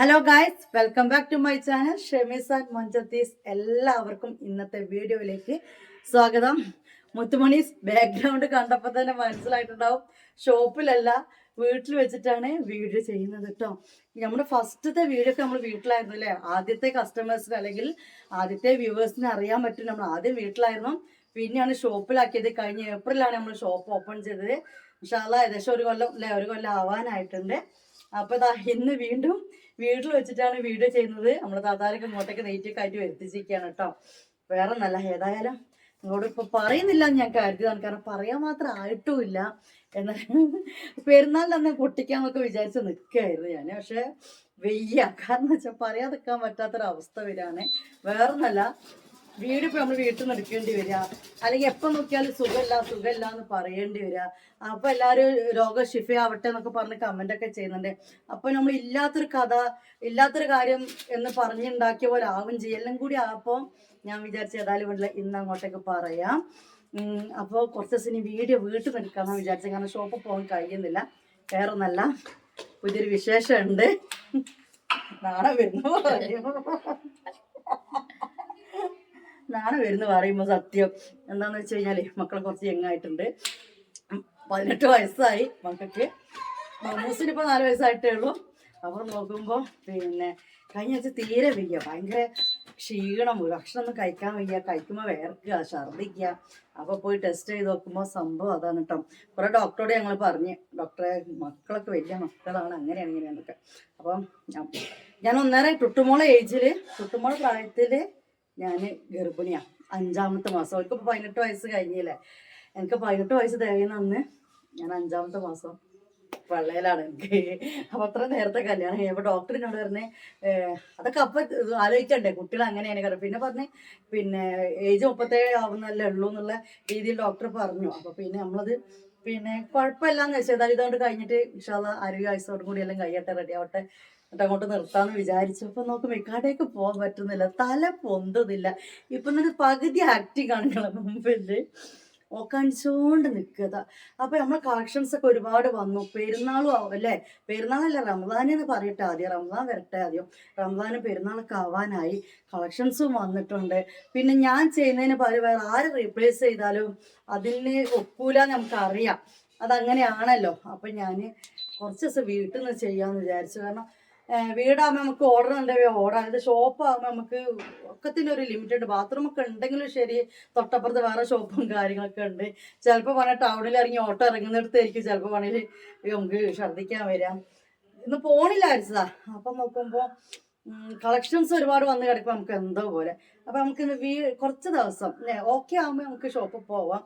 Hello guys welcome back to my channel ഷെമീസ് and മൊഞ്ചത്തീസ് എല്ലാവർക്കും ഇന്നത്തെ വീഡിയോയിലേക്ക് സ്വാഗതം. മുത്തുമണീസ് ബാക്ക്ഗ്രൗണ്ട് കണ്ടപ്പോൾ തന്നെ മനസ്സിലായിട്ടുണ്ടാവും. ഷോപ്പിലല്ല വീട്ടിൽ വെച്ചിട്ടാണ് വീഡിയോ ചെയ്യുന്നത് കേട്ടോ. നമ്മുടെ ഫസ്റ്റത്തെ വീഡിയോ ഒക്കെ നമ്മൾ വീട്ടിലായിരുന്നു അല്ലേ? ആദ്യത്തെ കസ്റ്റമേഴ്സിന് അല്ലെങ്കിൽ ആദ്യത്തെ വ്യൂവേഴ്സിന് അറിയാൻ പറ്റും. നമ്മൾ ആദ്യം വീട്ടിലായിരുന്നു. പിന്നെയാണ് ഷോപ്പിലാക്കിയത്. കഴിഞ്ഞ ഏപ്രിലാണ് നമ്മൾ ഷോപ്പ് ഓപ്പൺ ചെയ്തത്. പക്ഷേ അല്ല ഏകദേശം ഒരു കൊല്ലം അല്ലേ? ഒരു കൊല്ലം ആവാനായിട്ടുണ്ട്. അപ്പൊ ഇതാ ഇന്ന് വീണ്ടും വീട്ടിൽ വെച്ചിട്ടാണ് വീഡിയോ ചെയ്യുന്നത്. നമ്മുടെ താത്താരൊക്കെ ഇങ്ങോട്ടേക്ക് നെയ്റ്റൊക്കെ ആയിട്ട് വരുത്തിച്ചിരിക്കുകയാണ് കേട്ടോ. വേറെ നല്ല ഏതായാലും നിങ്ങളോട് ഇപ്പൊ പറയുന്നില്ല ഞാൻ കരുതിയതാണ്. കാരണം പറയാൻ മാത്രം ആയിട്ടുമില്ല എന്ന പെരുന്നാൾ തന്നെ പൊട്ടിക്കാന്നൊക്കെ വിചാരിച്ച് നിൽക്കുകയായിരുന്നു ഞാൻ പക്ഷെ വെയ്യ. കാരണം വെച്ചാൽ പറയാതിക്കാൻ പറ്റാത്തൊരവസ്ഥ വരികയാണ്. വേറെ നല്ല വീട് നമ്മൾ വീട്ടിൽ നിന്ന് എടുക്കേണ്ടി വരിക. അല്ലെങ്കിൽ എപ്പോ നോക്കിയാലും സുഖമില്ല സുഖമില്ല എന്ന് പറയേണ്ടി വരിക. അപ്പൊ എല്ലാരും രോഗ ഷിഫയാവട്ടെ എന്നൊക്കെ പറഞ്ഞ് കമന്റ് ഒക്കെ ചെയ്യുന്നുണ്ട്. അപ്പൊ നമ്മൾ ഇല്ലാത്തൊരു കഥ ഇല്ലാത്തൊരു കാര്യം എന്ന് പറഞ്ഞുണ്ടാക്കിയ പോലെ ആവും ചെയ്യും. എല്ലാം കൂടി ആപ്പോ ഞാൻ വിചാരിച്ച ഏതായാലും വീട്ടിൽ ഇന്ന് അങ്ങോട്ടേക്ക് പറയാം. ഉം, അപ്പൊ കുറച്ച് ദിവസം ഇനി വീഡിയോ വീട്ടിൽ നിന്ന് എടുക്കാമെന്ന് വിചാരിച്ചത്. കാരണം ഷോപ്പിൽ പോകാൻ കഴിയുന്നില്ല. വേറെ ഒന്നല്ല പുതിയൊരു വിശേഷമുണ്ട്. നാളെ വരുന്നു. നാളെ വരുന്നു പറയുമ്പോൾ സത്യം. എന്താന്ന് വെച്ച് കഴിഞ്ഞാൽ മക്കളെ കുറച്ച് യങ്ങായിട്ടുണ്ട് പതിനെട്ട് വയസ്സായി മക്കൾക്ക്. മമ്മൂസിന് ഇപ്പൊ നാല് വയസ്സായിട്ടേ ഉള്ളൂ. അവർ നോക്കുമ്പോൾ പിന്നെ കഴിഞ്ഞ ആഴ്ച തീരെ വയ്യ. ഭയങ്കര ക്ഷീണം ഭക്ഷണം ഒന്നും കഴിക്കാൻ വയ്യ. കഴിക്കുമ്പോൾ വേർക്കുക ഛർദ്ദിക്കുക. അപ്പോൾ പോയി ടെസ്റ്റ് ചെയ്ത് നോക്കുമ്പോൾ സംഭവം അതാണ് കേട്ടോ കുറേ ഡോക്ടറോട് ഞങ്ങൾ പറഞ്ഞ്. ഡോക്ടറെ മക്കളൊക്കെ വലിയ മക്കളാണ്. അങ്ങനെയാണ് ഇങ്ങനെയാന്നൊക്കെ അപ്പം ഞാൻ- ഒന്നേറെ ടുട്ടുമോളെ ഏജിൽ ടുട്ടുമോളെ പ്രായത്തിൽ ഞാൻ ഗർഭിണിയാണ് അഞ്ചാമത്തെ മാസം. അവർക്ക് പതിനെട്ട് വയസ്സ് കഴിഞ്ഞില്ലേ? എനിക്ക് പതിനെട്ട് വയസ്സ് തികയുന്ന അന്ന് ഞാൻ അഞ്ചാമത്തെ മാസം പള്ളയിലാണ് എനിക്ക്. അപ്പൊ അത്ര നേരത്തെ കല്യാണം കഴിയുമ്പോൾ ഡോക്ടറിനോട് പറഞ്ഞ് അതൊക്കെ അപ്പൊ ആലോചിക്കണ്ടേ? കുട്ടികൾ അങ്ങനെയാണ് കാരണം പിന്നെ പറഞ്ഞ് പിന്നെ ഏജ് മുപ്പത്തേഴ് ആവുന്നല്ലേ ഉള്ളൂ എന്നുള്ള രീതിയിൽ ഡോക്ടർ പറഞ്ഞു. അപ്പൊ പിന്നെ നമ്മളത് പിന്നെ കുഴപ്പമില്ലാന്ന് വെച്ചാൽ ഇതായത് കൊണ്ട് കഴിഞ്ഞിട്ട് ഇൻഷാല്ല ആരോഗ്യ ആയുസോടും കൂടി എല്ലാം കഴിയട്ടെ റെഡി ആവട്ടെ. എന്നിട്ട് അങ്ങോട്ട് നിർത്താന്ന് വിചാരിച്ചപ്പോൾ നമുക്ക് മെക്കാടേക്ക് പോകാൻ പറ്റുന്നില്ല. തല പൊന്തുന്നില്ല. ഇപ്പൊ നിന്ന് പകുതി ആക്ടിങ് ആണ് നിങ്ങളെ മുമ്പിൽ. ഓക്കാണിച്ചോണ്ട് നിൽക്കുക അപ്പൊ നമ്മൾ കളക്ഷൻസ് ഒക്കെ ഒരുപാട് വന്നു. പെരുന്നാളും ആവും അല്ലേ? പെരുന്നാളല്ല റംസാനെന്ന് പറയട്ടെ ആദ്യം. റംസാൻ വരട്ടെ ആദ്യം. റംസാന് പെരുന്നാളൊക്കെ ആവാനായി. കളക്ഷൻസും വന്നിട്ടുണ്ട്. പിന്നെ ഞാൻ ചെയ്യുന്നതിന് പകരം വേറെ ആര് റീപ്ലേസ് ചെയ്താലും അതിന് ഒക്കൂല നമുക്ക് അറിയാം അതങ്ങനെയാണല്ലോ. അപ്പൊ ഞാൻ കുറച്ച് ദിവസം വീട്ടിൽ നിന്ന് ചെയ്യാന്ന് വിചാരിച്ചു. കാരണം വീടാകുമ്പോൾ നമുക്ക് ഓർഡർ ഉണ്ടെങ്കിൽ ഓർഡർ ഇത് ഷോപ്പ് ആകുമ്പോൾ നമുക്ക് ഒക്കത്തിന്റെ ഒരു ലിമിറ്റഡ് ബാത്റൂം ഒക്കെ ഉണ്ടെങ്കിലും ശരി തൊട്ടപ്പുറത്ത് വേറെ ഷോപ്പും കാര്യങ്ങളൊക്കെ ഉണ്ട്. ചിലപ്പോൾ പറഞ്ഞാൽ ടൗണിൽ ഇറങ്ങി ഓട്ടോ ഇറങ്ങുന്നിടത്തായിരിക്കും. ചിലപ്പോൾ പണിയിൽ നമുക്ക് ഛർദ്ദിക്കാൻ വരാം. ഇന്ന് പോണില്ല അരിച്ചതാ അപ്പം നോക്കുമ്പോൾ കളക്ഷൻസ് ഒരുപാട് വന്ന് കിടക്കുമ്പോൾ നമുക്ക് എന്തോ പോലെ. അപ്പം നമുക്ക് ഇന്ന് വീ കുറച്ച് ദിവസം ഓക്കെ ആകുമ്പോൾ നമുക്ക് ഷോപ്പിൽ പോവാം.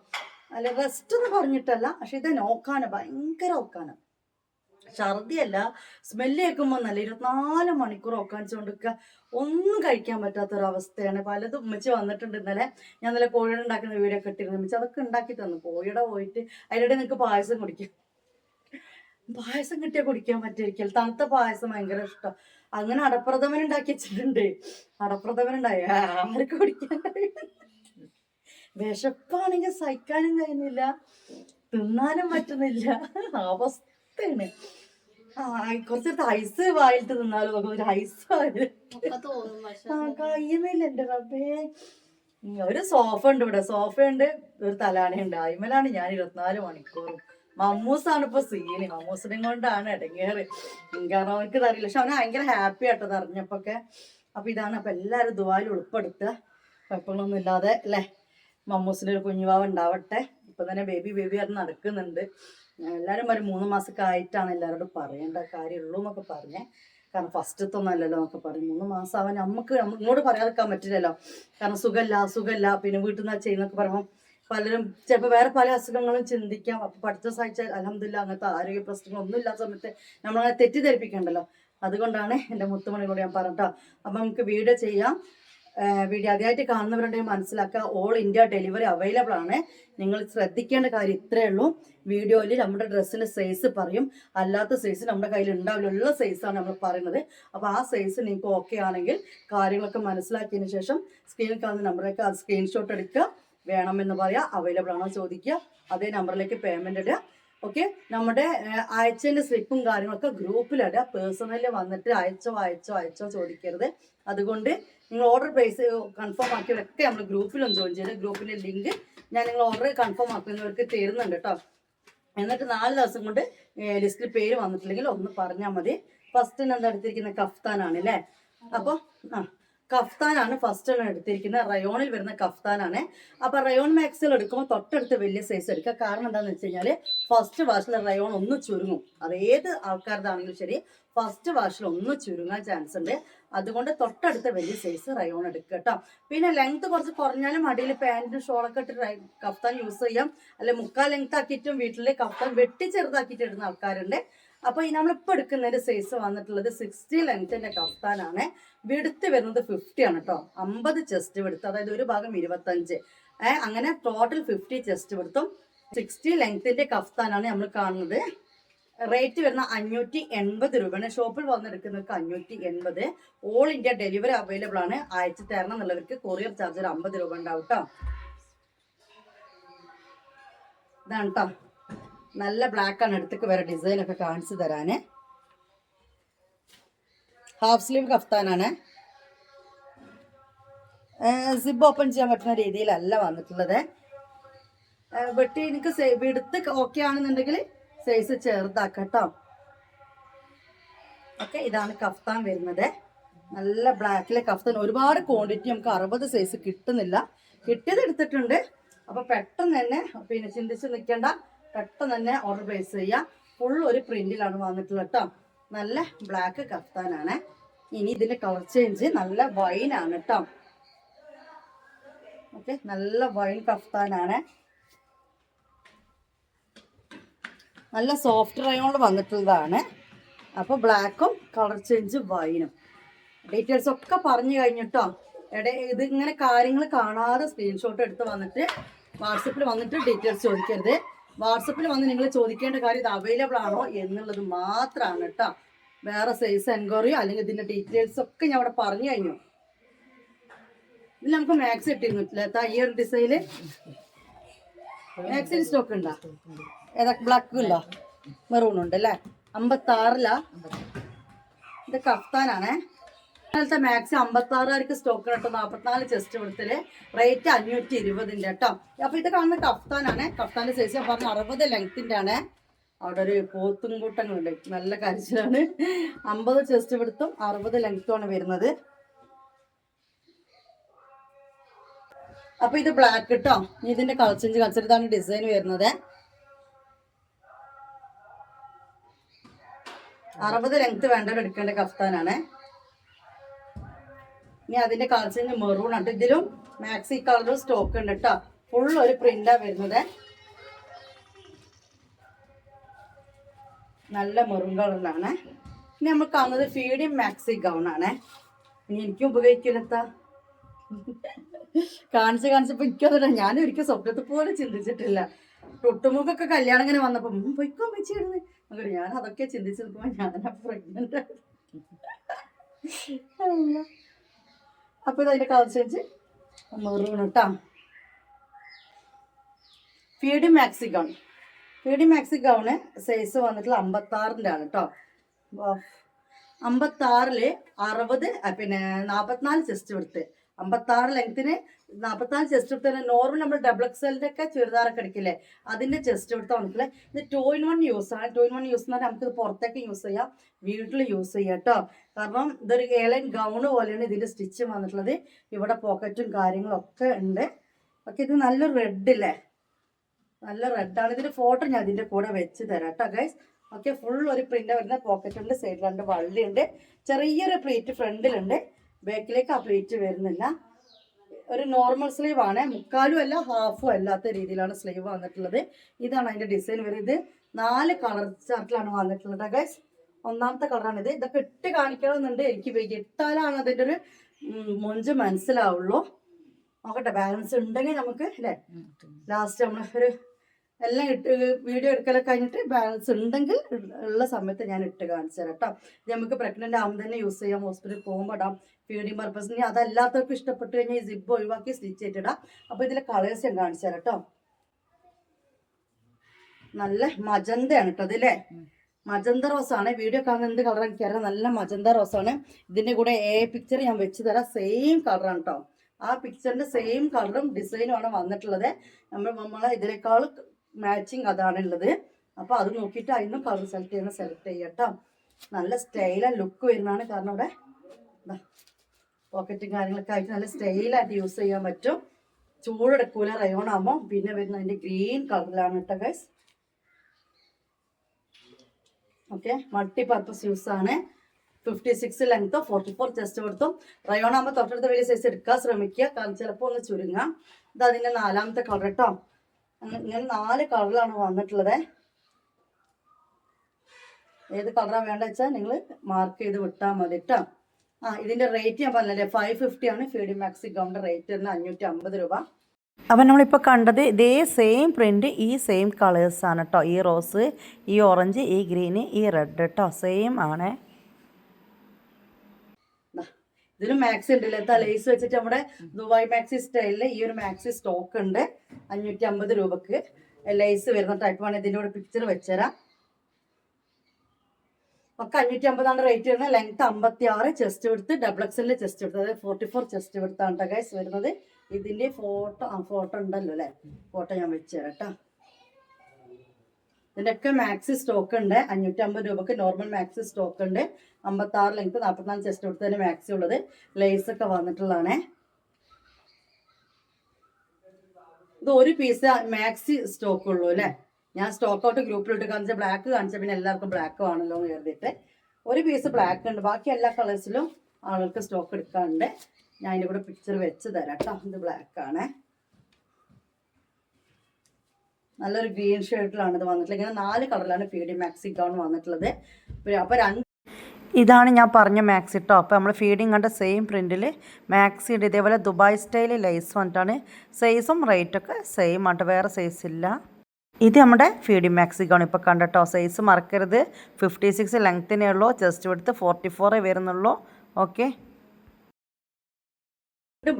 അല്ലെ റെസ്റ്റ് എന്ന് പറഞ്ഞിട്ടല്ല പക്ഷെ ഇത് നോക്കാനാണ് ഭയങ്കര നോക്കാന്. ഛർദിയല്ല സ്മെല്ല് കേൾക്കുമ്പോൾ നല്ല ഇരുപത്തിനാല് മണിക്കൂർ ഒക്കാണിച്ചുകൊണ്ടിരിക്കുക ഒന്നും കഴിക്കാൻ പറ്റാത്തൊരവസ്ഥയാണ്. പലതും ഉമ്മച്ചി വന്നിട്ടുണ്ട് ഇന്നലെ. ഞാൻ നല്ല കോഴിയുടെ ഉണ്ടാക്കുന്ന വീഡിയോ ഒക്കെ ഇട്ടിരുന്നു. ഉമ്മച്ചി അതൊക്കെ ഉണ്ടാക്കി തന്നു. കോഴിയുടെ പോയിട്ട് അതിനിടെ നിങ്ങൾക്ക് പായസം കുടിക്കും. പായസം കിട്ടിയാൽ കുടിക്കാൻ പറ്റിയിരിക്കൽ തണുത്ത പായസം ഭയങ്കര ഇഷ്ടം. അങ്ങനെ അടപ്രഥമൻ ഉണ്ടാക്കി വെച്ചിട്ടുണ്ട്. അടപ്രഥമൻ ഉണ്ടായി. ആർക്ക് കുടിക്കാൻ വിശപ്പാണെങ്കിൽ സഹിക്കാനും കഴിയുന്നില്ല. തിന്നാനും പറ്റുന്നില്ല. അവസ്ഥയാണ് ആ കുറച്ചെടുത്ത് ഐസ് വായിലിട്ട് തിന്നാലും ഒരു ഐസ് വായിൽ തോന്നും ആ കഴിയുന്നില്ല എന്റെ റബ്ബേ. ഒരു സോഫ ഉണ്ട് ഇവിടെ. സോഫ ഉണ്ട് ഒരു തലാണയുണ്ട് അയ്മലാണ് ഞാൻ ഇരുപത്തിനാല് മണിക്കൂറും. മമ്മൂസാണ് ഇപ്പൊ സീന് മമ്മൂസിനെ കൊണ്ടാണ് ഇടങ്ങേറ്. കാരണം അവർക്ക് അറിയില്ല. പക്ഷെ അവന് ഭയങ്കര ഹാപ്പി ആയിട്ടത് അറിഞ്ഞപ്പൊക്കെ അപ്പൊ ഇതാണ് അപ്പൊ എല്ലാരും ദുബായിൽ ഉൾപ്പെടുത്തുക. കുഴപ്പങ്ങളൊന്നും ഇല്ലാതെ അല്ലെ? മമ്മൂസിന്റെ ഒരു കുഞ്ഞുവാവ് ഉണ്ടാവട്ടെ. ഇപ്പൊ തന്നെ ബേബി ബേബി ആയിട്ട് നടക്കുന്നുണ്ട്. എല്ലാരും ഒരു മൂന്ന് മാസമൊക്കെ ആയിട്ടാണ് എല്ലാവരോടും പറയേണ്ട കാര്യമുള്ളൂ എന്നൊക്കെ പറഞ്ഞേ. കാരണം ഫസ്റ്റത്തെ ഒന്നല്ലല്ലോ എന്നൊക്കെ പറഞ്ഞു. മൂന്ന് മാസം അവൻ നമുക്ക് ഇങ്ങോട്ട് പറയാതിരിക്കാൻ പറ്റില്ലല്ലോ. കാരണം സുഖമില്ല സുഖമില്ല. പിന്നെ വീട്ടിൽ നിന്ന് ചെയ്യുന്നൊക്കെ പറയുമ്പോൾ പലരും ചിലപ്പോൾ വേറെ പല അസുഖങ്ങളും ചിന്തിക്കാം. അപ്പൊ പഠിച്ച സഹിച്ചാൽ അലഹമില്ല അങ്ങനത്തെ ആരോഗ്യ പ്രശ്നങ്ങളൊന്നും ഇല്ലാത്ത സമയത്ത് നമ്മളങ്ങനെ തെറ്റിദ്ധരിപ്പിക്കണ്ടല്ലോ. അതുകൊണ്ടാണ് എന്റെ കൂടെ ഞാൻ പറഞ്ഞിട്ടോ അപ്പം നമുക്ക് വീഡിയോ ചെയ്യാം. വീഡിയോ ആദ്യമായിട്ട് കാണുന്നവരുണ്ടെങ്കിൽ മനസ്സിലാക്കുക. ഓൾ ഇന്ത്യ ഡെലിവറി അവൈലബിൾ ആണ്. നിങ്ങൾ ശ്രദ്ധിക്കേണ്ട കാര്യം ഇത്രയേ ഉള്ളൂ. വീഡിയോയിൽ നമ്മുടെ ഡ്രസ്സിന്റെ സൈസ് പറയും. അല്ലാത്ത സൈസ് നമ്മുടെ കയ്യിൽ ഉണ്ടാവില്ല. സൈസ് സൈസാണ് നമ്മൾ പറയുന്നത്. അപ്പോൾ ആ സൈസ് നിങ്ങൾക്ക് ഓക്കെ ആണെങ്കിൽ കാര്യങ്ങളൊക്കെ മനസ്സിലാക്കിയതിന് ശേഷം സ്ക്രീനിൽ കാണുന്ന നമ്പറിലേക്ക് അത് സ്ക്രീൻഷോട്ട് എടുക്കുക. വേണമെന്ന് പറയുക അവൈലബിൾ ആണോ ചോദിക്കുക. അതേ നമ്പറിലേക്ക് പേയ്മെന്റ് ഇടുക. ഓക്കെ നമ്മുടെ അയച്ചതിന്റെ സ്ലിപ്പും കാര്യങ്ങളൊക്കെ ഗ്രൂപ്പിലിടുക പേഴ്സണലി വന്നിട്ട് അയച്ചോ അയച്ചോ അയച്ചോ ചോദിക്കരുത്. അതുകൊണ്ട് നിങ്ങൾ ഓർഡർ പ്ലേസ് കൺഫേം ആക്കിയവരൊക്കെ നമ്മൾ ഗ്രൂപ്പിലൊന്ന് ജോയിൻ ചെയ്ത് ഗ്രൂപ്പിന്റെ ലിങ്ക് ഞാൻ നിങ്ങൾ ഓർഡർ കൺഫേം ആക്കുന്നവർക്ക് തരുന്നുണ്ട് കേട്ടോ എന്നിട്ട് നാല് ദിവസം കൊണ്ട് ലിസ്റ്റിൽ പേര് വന്നിട്ടില്ലെങ്കിൽ ഒന്ന് പറഞ്ഞാൽ മതി. ഫസ്റ്റ് എന്താ എടുത്തിരിക്കുന്ന? കഫ്താനാണ് അല്ലേ അപ്പോൾ ആ കഫ്താനാണ് ഫസ്റ്റ് എടുത്തിരിക്കുന്നത് റയോണിൽ വരുന്ന കഫ്താനാണ്. അപ്പൊ റയോൺ മാക്സിൽ എടുക്കുമ്പോൾ തൊട്ടടുത്ത് വലിയ സൈസ് എടുക്കുക. കാരണം എന്താണെന്ന് വെച്ച് കഴിഞ്ഞാൽ ഫസ്റ്റ് വാഷിൽ റയോൺ ഒന്ന് ചുരുങ്ങും. അത് ഏത് ആൾക്കാരുടെയാണെങ്കിലും ശരി ഫസ്റ്റ് വാഷിൽ ഒന്ന് ചുരുങ്ങാൻ ചാൻസ് ഉണ്ട്. അതുകൊണ്ട് തൊട്ടടുത്ത വലിയ സൈസ് റയോൺ എടുക്കുക കേട്ടോ. പിന്നെ ലെങ്ത് കുറച്ച് കുറഞ്ഞാലും അടിയിൽ പാന്റും ഷോളൊക്കെ ഇട്ട് കഫ്താൻ യൂസ് ചെയ്യാം. അല്ലെ മുക്കാൽ ലെങ്ത് ആക്കിയിട്ടും വീട്ടിൽ കഫ്താൻ വെട്ടി ചെറുതാക്കിയിട്ട് ഇടുന്ന ആൾക്കാരുണ്ട്. അപ്പൊ ഈ നമ്മളിപ്പോ എടുക്കുന്നതിന്റെ സൈസ് വന്നിട്ടുള്ളത് സിക്സ്റ്റി ലെങ്ത്തിന്റെ കഫ്താനാണ് വിടുത്ത് വരുന്നത് ഫിഫ്റ്റി ആണ് കേട്ടോ. അമ്പത് ചെസ്റ്റ് വിടുത്ത് അതായത് ഒരു ഭാഗം ഇരുപത്തഞ്ച്. അങ്ങനെ ടോട്ടൽ ഫിഫ്റ്റി ചെസ്റ്റ് വിടുത്തും. സിക്സ്റ്റി ലെങ്ത്തിന്റെ കഫ്താനാണ് നമ്മൾ കാണുന്നത്. റേറ്റ് വരുന്ന അഞ്ഞൂറ്റി എൺപത് രൂപയാണ്. ഷോപ്പിൽ വന്നെടുക്കുന്നവർക്ക് അഞ്ഞൂറ്റി എൺപത് ഓൾ ഇന്ത്യ ഡെലിവറി അവൈലബിൾ ആണ്. അയച്ചു തരണം എന്നുള്ളവർക്ക് കൊറിയർ ചാർജ് ഒരു അമ്പത് രൂപ ഉണ്ടാവും കേട്ടോ ഇതാണ് കേട്ടോ നല്ല ബ്ലാക്ക് ആണ്. അടുത്തേക്ക് വേറെ ഡിസൈൻ ഒക്കെ കാണിച്ചു തരാന്. ഹാഫ് സ്ലീവ് കഫ്താനാണ് സിബ് ഓപ്പൺ ചെയ്യാൻ പറ്റുന്ന രീതിയിലല്ല വന്നിട്ടുള്ളത്. വെട്ടി എനിക്ക് വിടുത്ത് ഓക്കെ ആണെന്നുണ്ടെങ്കിൽ സൈസ് ചെറുതാക്കട്ടോ. കേട്ടോ ഓക്കെ ഇതാണ് കഫ്താൻ വരുന്നത്. നല്ല ബ്ലാക്കിലെ കഫ്താൻ. ഒരുപാട് ക്വാണ്ടിറ്റി നമുക്ക് അറുപത് സൈസ് കിട്ടുന്നില്ല. കിട്ടിയത് എടുത്തിട്ടുണ്ട്. അപ്പൊ പെട്ടെന്ന് തന്നെ പിന്നെ ചിന്തിച്ച് നിൽക്കേണ്ട. പെട്ടെന്ന് തന്നെ ഓർഡർ പ്ലേസ് ചെയ്യാം. ഫുൾ ഒരു പ്രിന്റിലാണ് വന്നിട്ടുള്ളത് കേട്ടോ നല്ല ബ്ലാക്ക് കഫ്താനാണ് ഇനി ഇതിന്റെ കളർ ചേഞ്ച് നല്ല വൈൻ ആണ് കേട്ടോ ഓക്കെ നല്ല വൈൻ കഫ്താനാണ് നല്ല സോഫ്റ്റ് റയോണിൽ വന്നിട്ടുള്ളതാണ്. അപ്പോൾ ബ്ലാക്കും കളർ ചേഞ്ച് വൈനും. ഡീറ്റെയിൽസ് ഒക്കെ പറഞ്ഞു കഴിഞ്ഞിട്ടോ? എടെ ഇതിങ്ങനെ കാര്യങ്ങൾ കാണാതെ സ്ക്രീൻഷോട്ട് എടുത്ത് വന്നിട്ട് വാട്സപ്പിൽ വന്നിട്ട് ഡീറ്റെയിൽസ് ചോദിക്കരുത്. വാട്സപ്പിൽ വന്ന് നിങ്ങൾ ചോദിക്കേണ്ട കാര്യം ഇത് അവൈലബിൾ ആണോ എന്നുള്ളത് മാത്രമാണ് കേട്ടോ വേറെ സൈസ് എൻക്വയറിയോ അല്ലെങ്കിൽ ഇതിന്റെ ഡീറ്റെയിൽസ് ഒക്കെ ഞാൻ അവിടെ പറഞ്ഞു കഴിഞ്ഞു. ഇത് നമുക്ക് മാക്സ് കിട്ടിയിരുന്നില്ല ഈ ഒരു ഡിസൈനിൽ മാക്സിന് സ്റ്റോക്ക് ഉണ്ടോ? ഏതാ ബ്ലാക്ക് ഉണ്ടോ? മെറൂൺ ഉണ്ട് അല്ലേ? അമ്പത്താറിലാ? ഇത് കഫ്താനാണേ ഇന്നലത്തെ മാക്സി അമ്പത്തി ആർക്ക് സ്റ്റോക്ക് കേട്ടോ. നാൽപ്പത്തിനാല് ചെസ്റ്റ് കൊടുത്തിൽ റേറ്റ് അഞ്ഞൂറ്റി ഇരുപതിന്റെ കേട്ടോ. അപ്പൊ ഇത് കാണുന്ന കഫ്താനാണ്. കഫ്താന്റെ സൈസ് ഞാൻ പറഞ്ഞ അറുപത് ലെങ്ത്തിന്റെ ആണ്. അവിടെ ഒരു പോത്തും കൂട്ടങ്ങളുണ്ട് നല്ല കരിച്ചിലാണ്. അമ്പത് ചെസ്റ്റ് പിടുത്തും അറുപത് ലെങ്ത്തുമാണ് വരുന്നത്. അപ്പൊ ഇത് ബ്ലാക്ക് കേട്ടോ. ഇതിന്റെ കളച്ചഞ്ച് കളിച്ചിട്ടാണ് ഡിസൈൻ വരുന്നത്. അറുപത് ലെങ്ത് വേണ്ട എടുക്കേണ്ട കഫ്താനാണ്. ഇനി അതിന്റെ കളർ ചേഞ്ച് മെറൂൺ ഉണ്ട് ഇതിലും മാക്സി കളർ സ്റ്റോക്ക് ഉണ്ട് കേട്ടോ ഫുൾ ഒരു പ്രിന്റാ വരുന്നത്. നല്ല മെറൂൺ കളറിലാണ് ഇനി നമ്മൾ കാണുന്നത് ഫീഡിയം മാക്സി ഗൗൺ ആണ്. ഇനി എനിക്കും ഉപയോഗിക്കില്ലത്ത കാണിച്ച് കാണിച്ചപ്പോ എനിക്കതല്ല ഞാൻ സ്വപ്നത്തെ പോലെ ചിന്തിച്ചിട്ടില്ല. തൊട്ടുമുക്കൊക്കെ കല്യാണം ഇങ്ങനെ വന്നപ്പോ ഉം, പൊയ്ക്കോ വെച്ചിരുന്നു അങ്ങനെ ഞാൻ അതൊക്കെ ചിന്തിച്ച് നിൽക്കുമ്പോ ഞാൻ പ്രഗ്നന്റ് അപ്പൊ ഇതിന്റെ കളർ ചേഞ്ച് മെറൂൺ കേട്ടോ ഫീഡി maxi gown പീഡി maxi gown size വന്നിട്ടുള്ള അമ്പത്താറിന്റെ ആണ് കേട്ടോ അമ്പത്താറിൽ അറുപത് പിന്നെ നാൽപ്പത്തിനാല് ചെസ്റ്റ് എടുത്ത് അമ്പത്താറ് ലെങ്ത്തിന് നാൽപ്പത്താറ് ചെസ്റ്റ് എടുത്ത് നോർമൽ നമ്മൾ ഡബിൾ എക്സലിന്റെ ഒക്കെ ചുരിദാറൊക്കെ എടുക്കില്ലേ? അതിന്റെ ചെസ്റ്റ് എടുത്താൽ നമുക്കില്ലേ ഇത് ടു ഇൻ വൺ യൂസ് ആണ്. ടു ഇൻ വൺ യൂസ് എന്ന് പറഞ്ഞാൽ നമുക്കിത് പുറത്തേക്ക് യൂസ് ചെയ്യാം. വീട്ടിൽ യൂസ് ചെയ്യാം കേട്ടോ. കാരണം ഇതൊരു ഏലൻ ഗൗണ് പോലെയാണ് ഇതിന്റെ സ്റ്റിച്ച് വന്നിട്ടുള്ളത്. ഇവിടെ പോക്കറ്റും കാര്യങ്ങളൊക്കെ ഉണ്ട്. ഓക്കെ ഇത് നല്ല റെഡ് ഇല്ലേ? നല്ല റെഡാണ് ഇതിന്റെ ഫോട്ടോ ഞാൻ ഇതിന്റെ കൂടെ വെച്ച് തരാം കേട്ടോ ഗൈസ് ഓക്കെ ഫുൾ ഒരു പ്രിന്റ് വരുന്ന പോക്കറ്റ് ഉണ്ട് സൈഡിൽ രണ്ട് വള്ളിയുണ്ട്. ചെറിയൊരു പ്ലേറ്റ് ഫ്രണ്ടിലുണ്ട്. ബാക്കിലേക്ക് ആ പ്ലേറ്റ് വരുന്നില്ല. ഒരു നോർമൽ സ്ലീവ് ആണ്. മുക്കാലും അല്ല ഹാഫും അല്ലാത്ത രീതിയിലാണ് സ്ലീവ് വന്നിട്ടുള്ളത്. ഇതാണ് അതിന്റെ ഡിസൈൻ വരുന്നത്. നാല് കളർ ചാർട്ടിലാണ് വന്നിട്ടുള്ളത് ഗൈസ് ഒന്നാമത്തെ കളറാണ് ഇത്. ഇതൊക്കെ ഇട്ട് കാണിക്കണമെന്നുണ്ട്. എനിക്ക്. ഇട്ടാലാണ് അതിന്റെ ഒരു മൊഞ്ച് മനസ്സിലാവുള്ളൂ. നോക്കട്ടെ ബാലൻസ് ഉണ്ടെങ്കിൽ നമുക്ക് അല്ലേ ലാസ്റ്റ് നമ്മൾ ഒരു എല്ലാം ഇട്ട് വീഡിയോ എടുക്കലൊക്കെ കഴിഞ്ഞിട്ട് ബാലൻസ് ഉണ്ടെങ്കിൽ ഉള്ള സമയത്ത് ഞാൻ ഇട്ട് കാണിച്ചു തരാം കേട്ടോ നമുക്ക് പ്രഗ്നന്റ് ആകുമ്പോൾ തന്നെ യൂസ് ചെയ്യാം ഹോസ്പിറ്റലിൽ പോകുമ്പോൾ ഇടാം ഫീഡിങ് പർപ്പസിന് അതല്ലാത്തവർക്ക് ഇഷ്ടപ്പെട്ട് കഴിഞ്ഞാൽ ഈ സിബ് ഒഴിവാക്കി സ്റ്റിച്ച് ചെയ്തിടാം അപ്പോൾ ഇതിലെ കളേഴ്സ് ഞാൻ കാണിച്ചു തരാം കേട്ടോ നല്ല മജന്തയാണ് കേട്ടോ അതില്ലേ മജന്ത റോസാണ് വീഡിയോ കാണുന്ന എന്ത് കളർ എനിക്കറിയാം. നല്ല മജന്ത റോസാണ് ഇതിന്റെ കൂടെ ഏ പിക്ചർ ഞാൻ വെച്ച് തരാം. സെയിം കളറാണ് കേട്ടോ ആ പിക്ചറിന്റെ സെയിം കളറും ഡിസൈനും ആണ് വന്നിട്ടുള്ളത്. നമ്മൾ നമ്മളെ ഇതിനേക്കാൾ മാച്ചിങ് അതാണുള്ളത്. അപ്പോൾ അത് നോക്കിയിട്ട് അതിന് കളർ സെലക്ട് ചെയ്യുന്ന സെലക്ട് ചെയ്യട്ടോ. നല്ല സ്റ്റൈല ലുക്ക് വരുന്നതാണ്. കാരണം ഇവിടെ പോക്കറ്റും കാര്യങ്ങളൊക്കെ ആയിട്ട് നല്ല സ്റ്റൈലായിട്ട് യൂസ് ചെയ്യാൻ പറ്റും. ചൂടെടുക്കൂല റയോൺ ആകുമ്പോൾ പിന്നെ വരുന്ന അതിന്റെ ഗ്രീൻ കളറിലാണ് കേട്ടോ guys okay multi purpose use ആണ്. ഫിഫ്റ്റി സിക്സ് ലെങ്ത്തോ ഫോർട്ടി ഫോർ ചെസ്റ്റ് കൊടുത്തും റയോൺ ആകുമ്പോൾ തൊട്ടടുത്ത വലിയ സൈസ് എടുക്കാൻ ശ്രമിക്കുക. കാരണം ചിലപ്പോൾ ഒന്ന് ചുരുങ്ങാം. ഇത് അതിന്റെ നാലാമത്തെ കളർ കേട്ടോ ഇങ്ങനെ നാല് കളറിലാണ് വന്നിട്ടുള്ളത്. ഏത് കളറാണ് വേണ്ട വെച്ചാൽ നിങ്ങൾ മാർക്ക് ചെയ്ത് വിട്ടാൽ മതി കേട്ടോ ആ ഇതിന്റെ റേറ്റ് ഞാൻ പറഞ്ഞല്ലേ ഫൈവ് ഫിഫ്റ്റി ആണ് ഫീഡി മാക്സി ഗൗണിന്റെ റേറ്റ് വരുന്നത് അഞ്ഞൂറ്റി അമ്പത് രൂപ. അപ്പം നമ്മളിപ്പോൾ കണ്ടത് ഇതേ സെയിം പ്രിന്റ് ഈ സെയിം കളേഴ്സ് ആണ് കേട്ടോ ഈ റോസ് ഈ ഓറഞ്ച് ഈ ഗ്രീന് ഈ റെഡ് കേട്ടോ സെയിം ആണ്. ഇതിന് മാക്സി ഉണ്ട് തലേസ് ലേസ് വെച്ചിട്ട് നമ്മുടെ ദുബായ് മാക്സി സ്റ്റൈലിൽ ഈ ഒരു മാക്സി സ്റ്റോക്ക് ഉണ്ട്. അഞ്ഞൂറ്റി അമ്പത് രൂപക്ക്. ലൈസ് വരുന്ന ടൈപ്പാണ് ഇതിന്റെ ഇതിന്റെ കൂടെ പിക്ചർ വെച്ചുതരാം. ഒക്കെ അഞ്ഞൂറ്റി അമ്പതാണ് റേറ്റ് വരുന്നത്. ലെങ്ത് അമ്പത്തി ആറ് ചെസ്റ്റ് എടുത്ത് ഡബിൾ എക്സലിന്റെ ചെസ്റ്റ് എടുത്ത് അതായത് ഫോർട്ടി ഫോർ ചെസ്റ്റ് എടുത്താണ് കേട്ടോ ഗൈസ് വരുന്നത്. ഇതിന്റെ ഫോട്ടോ ആ ഫോട്ടോ ഉണ്ടല്ലോ അല്ലേ? ഫോട്ടോ ഞാൻ വെച്ചുതരാം കേട്ടോ ഇതിന്റെയൊക്കെ മാക്സി സ്റ്റോക്ക് ഉണ്ട്. അഞ്ഞൂറ്റി അമ്പത് രൂപക്ക് നോർമൽ മാക്സി സ്റ്റോക്ക് ഉണ്ട്. അമ്പത്തി ആറ് ലെങ്ത് നാൽപ്പത്തിനാല് ചെസ്റ്റ് കൊടുത്തതിന് മാക്സി ഉള്ളത്. ലേസ് ഒക്കെ വന്നിട്ടുള്ളതാണേ. ഇത് ഒരു പീസ് മാക്സി സ്റ്റോക്ക് ഉള്ളൂ അല്ലേ? ഞാൻ സ്റ്റോക്ക് ഔട്ട് ഗ്രൂപ്പിലിട്ട് കാണിച്ച ബ്ലാക്ക് കാണിച്ച പിന്നെ എല്ലാവർക്കും ബ്ലാക്ക് ആണല്ലോ എന്ന് കരുതിയിട്ട്. ഒരു പീസ് ബ്ലാക്ക് ഉണ്ട്. ബാക്കി എല്ലാ കളേഴ്സിലും ആളുകൾക്ക് സ്റ്റോക്ക് എടുക്കാറുണ്ട് ഞാൻ അതിന്റെ കൂടെ പിക്ചർ വെച്ച് തരാം കേട്ടോ ഇത് ബ്ലാക്ക് ആണ്. നല്ലൊരു ഗ്രീൻ ഷെയ്ഡിലാണ് ഇത് വന്നിട്ടുള്ളത്. ഇങ്ങനെ നാല് കളറിലാണ് പി ഡി മാക്സി ഗൗൺ വന്നിട്ടുള്ളത് അപ്പോൾ രണ്ട് ഇതാണ് ഞാൻ പറഞ്ഞ മാക്സി കേട്ടോ അപ്പോൾ നമ്മൾ ഫീഡിങ് കണ്ട സെയിം പ്രിന്റിൽ ഉണ്ട് ഇതേപോലെ ദുബായ് സ്റ്റൈൽ ലൈസ് വന്നിട്ടാണ്. സൈസും റേറ്റൊക്കെ സെയിം ആട്ടോ വേറെ സൈസ് ഇല്ല. ഇത് നമ്മുടെ ഫീഡി മാക്സി ഗൗൺ ഇപ്പോൾ കണ്ടട്ടോ. സൈസ് മറക്കരുത്. ഫിഫ്റ്റി സിക്സ് ലെങ്ത്തിനേ ഉള്ളൂ. ജസ്റ്റ് എടുത്ത് ഫോർട്ടി ഫോറേ വരുന്നുള്ളൂ. ഓക്കെ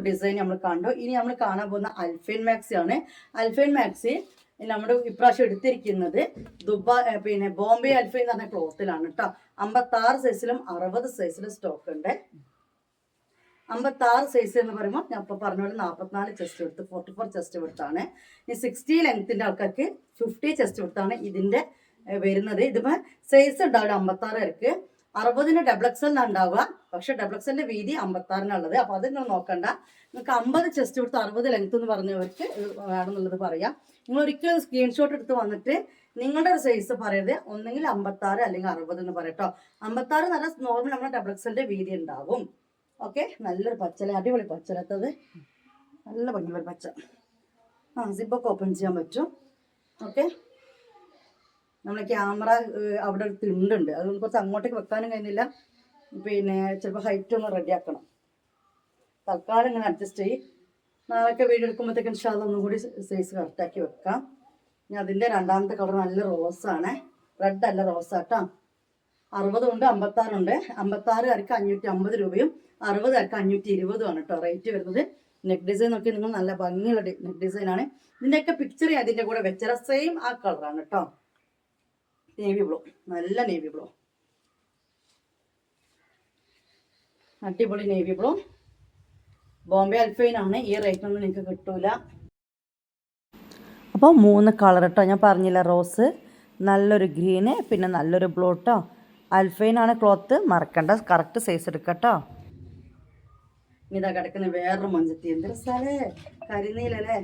ഡിസൈൻ നമ്മൾ കണ്ടു. ഇനി നമ്മൾ കാണാൻ പോകുന്ന അൽഫൈൻ മാക്സി ആണ്. അൽഫൈൻ മാക്സി നമ്മുടെ ഇപ്രാവശ്യം എടുത്തിരിക്കുന്നത് ദുബായ് പിന്നെ ബോംബെ അൽഫ എന്ന് പറഞ്ഞ ക്ലോത്തിലാണ് കേട്ടോ അമ്പത്തി ആറ് സൈസിലും അറുപത് സൈസിലും സ്റ്റോക്ക് ഉണ്ട്. അമ്പത്തി ആറ് സൈസ് എന്ന് പറയുമ്പോൾ ഞാൻ ഇപ്പോൾ പറഞ്ഞ പോലെ നാൽപ്പത്തിനാല് ചെസ്റ്റ് എടുത്ത് ഫോർട്ടി ഫോർ ചെസ്റ്റ് എടുത്താണ് ഈ സിക്സ്റ്റി ലെങ്ത്തിന്റെ ആൾക്കാർക്ക് ഫിഫ്റ്റി ചെസ്റ്റ് എടുത്താണ് ഇതിന്റെ വരുന്നത്. ഇതിപ്പോൾ സൈസ് ഉണ്ടാവില്ല അമ്പത്താറ് പേർക്ക് അറുപതിന് ഡബിൾ എക്സലിനാണ് ഉണ്ടാവുക പക്ഷെ ഡബിൾ എക്സലിന്റെ വീതി അമ്പത്താറിനുള്ളത് അപ്പൊ അത് നിങ്ങൾ നോക്കണ്ട. നിങ്ങൾക്ക് അമ്പത് ചെസ്റ്റ് കൊടുത്ത് അറുപത് ലെങ്ത് എന്ന് പറഞ്ഞവർക്ക് വേണമെന്നുള്ളത് പറയാം. നിങ്ങൾ ഒരിക്കലും സ്ക്രീൻഷോട്ട് എടുത്ത് വന്നിട്ട് നിങ്ങളുടെ ഒരു സൈസ് പറയരുത്. ഒന്നെങ്കിൽ അമ്പത്താറ് അല്ലെങ്കിൽ അറുപത് എന്ന് പറയട്ടോ അമ്പത്താറ് നല്ല നോർമൽ നമ്മുടെ ഡബിൾ എക്സലിന്റെ വീതി ഉണ്ടാവും ഓക്കെ? നല്ലൊരു പച്ചല അടിപൊളി പച്ചലത്തത് നല്ല ഭംഗിയുള്ള പച്ച. ആ സിപ്പൊക്കെ ഓപ്പൺ ചെയ്യാൻ പറ്റും. ഓക്കെ? നമ്മളെ ക്യാമറ അവിടെ തിണ്ടുണ്ട്. അതുകൊണ്ട് കുറച്ച് അങ്ങോട്ടേക്ക് വെക്കാനും കഴിയുന്നില്ല. പിന്നെ ചിലപ്പോൾ ഹൈറ്റ് ഒന്ന് റെഡി ആക്കണം. തൽക്കാലം ഇങ്ങനെ അഡ്ജസ്റ്റ് ചെയ്യും. നാളൊക്കെ വീട് എടുക്കുമ്പോഴത്തേക്കും ഇൻഷാല്ല ഒന്നും കൂടി സൈസ് കറക്റ്റാക്കി വെക്കാം. ഇനി അതിന്റെ രണ്ടാമത്തെ കളർ നല്ല റോസാണ് റെഡ് അല്ല റോസാട്ടോ അറുപതും ഉണ്ട്. അമ്പത്താറുണ്ട് അമ്പത്താറുകാർക്ക് അഞ്ഞൂറ്റി അമ്പത് രൂപയും അറുപതുകാർക്ക് അഞ്ഞൂറ്റി ഇരുപതും ആണ് കേട്ടോ റേറ്റ് വരുന്നത്. നെക്ക് ഡിസൈൻ നോക്കി നിങ്ങൾ നല്ല ഭംഗിയുള്ള നെക്ക് ഡിസൈനാണ് ഇതിന്റെയൊക്കെ പിക്ചർ അതിന്റെ കൂടെ വെച്ചറ സെയിം ആ കളറാണ് കേട്ടോ നേവി ബ്ലൂ നല്ല നേവി ബ്ലൂ അടിപൊളി നേവി ബ്ലൂ ബോംബെ അൽഫൈൻ ആണ്. ഈ റേറ്റിനൊന്നും നിങ്ങൾക്ക് കിട്ടൂല. അപ്പോൾ മൂന്ന് കളർ കേട്ടോ ഞാൻ പറഞ്ഞില്ല റോസ് നല്ലൊരു ഗ്രീന് പിന്നെ നല്ലൊരു ബ്ലൂ കേട്ടോ അൽഫൈനാണ് ക്ലോത്ത് മറക്കണ്ട. കറക്റ്റ് സൈസ് എടുക്കട്ടോ. ഇതാ കിടക്കുന്ന വേറൊരു മഞ്ചത്തി എന്തൊരു സ്ഥലേ കരിനീലല്ലേ?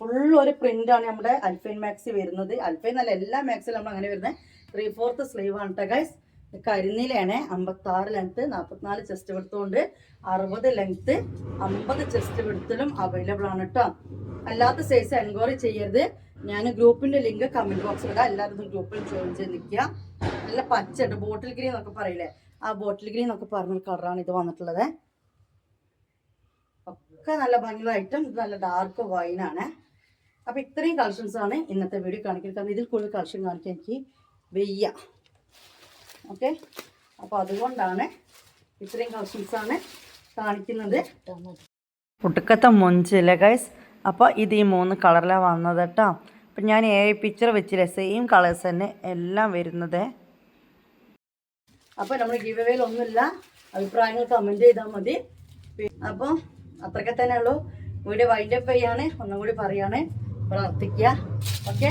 ഫുൾ ഒരു ആണ് നമ്മുടെ അൽഫൈൻ മാക്സി വരുന്നത്. അൽഫൈൻ അല്ല എല്ലാ മാക്സിലും നമ്മൾ അങ്ങനെ വരുന്നത് ത്രീ ഫോർത്ത് സ്ലീവ് ആണ് കേട്ടോ ഗൈസ് കരിനീലയാണ് അമ്പത്തി ആറ് ലെങ്ത്ത് നാൽപ്പത്തിനാല് ചെസ്റ്റ് വെടുത്തുകൊണ്ട് അറുപത് ലെങ്ത്ത് അമ്പത് ചെസ്റ്റ് വെടുത്തലും അവൈലബിൾ ആണ് കേട്ടോ അല്ലാത്ത സൈസ് എൻക്വയറി ചെയ്യരുത്. ഞാൻ ഗ്രൂപ്പിന്റെ ലിങ്ക് കമന്റ് ബോക്സിൽ ഇടാം. എല്ലാവരും ഗ്രൂപ്പിൽ ജോയിൻ ചെയ്ത് നിൽക്കുക നല്ല പച്ച ബോട്ടിൽ ഗ്രീൻ എന്നൊക്കെ പറയില്ലേ? ആ ബോട്ടിൽ ഗ്രീൻ എന്നൊക്കെ പറഞ്ഞ കളറാണ് ഇത് വന്നിട്ടുള്ളത്. ഒക്കെ നല്ല ഭംഗിയായിട്ടും ഇത് നല്ല ഡാർക്ക് വൈനാണ് അപ്പൊ ഇത്രയും കളക്ഷൻസ് ആണ് ഇന്നത്തെ വീഡിയോ കാണിക്കുന്നത്. കാരണം ഇതിൽ കൂടുതൽ കളക്ഷൻ കാണിക്കാൻ എനിക്ക് വെയ്യ. ഓക്കെ അപ്പോൾ അതുകൊണ്ടാണ് ഇത്രയും കളക്ഷൻസ് ആണ് കാണിക്കുന്നത്. ഒടുക്കത്തെ മൊഞ്ചില്ലേ ഗൈസ് അപ്പോൾ ഇത് ഈ മൂന്ന് കളറിലാണ് വന്നത് കേട്ടോ. അപ്പം ഞാൻ ഏ പിക്ചർ വെച്ചില്ല സെയിം കളേഴ്സ് തന്നെ എല്ലാം വരുന്നത്. അപ്പോൾ നമ്മൾ ഗീവ് അവേയിൽ ഒന്നുമില്ല. അഭിപ്രായങ്ങൾ കമന്റ് ചെയ്താൽ മതി. അപ്പോൾ അത്രയൊക്കെ തന്നെ ഉള്ളൂ വീഡിയോ വൈൻഡപ്പ് ചെയ്യാണ്. ഒന്നും കൂടി പറയാണ്. പ്രാർത്ഥിക്കുക ഓക്കെ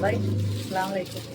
ബൈ അസ്സാം വലൈക്കും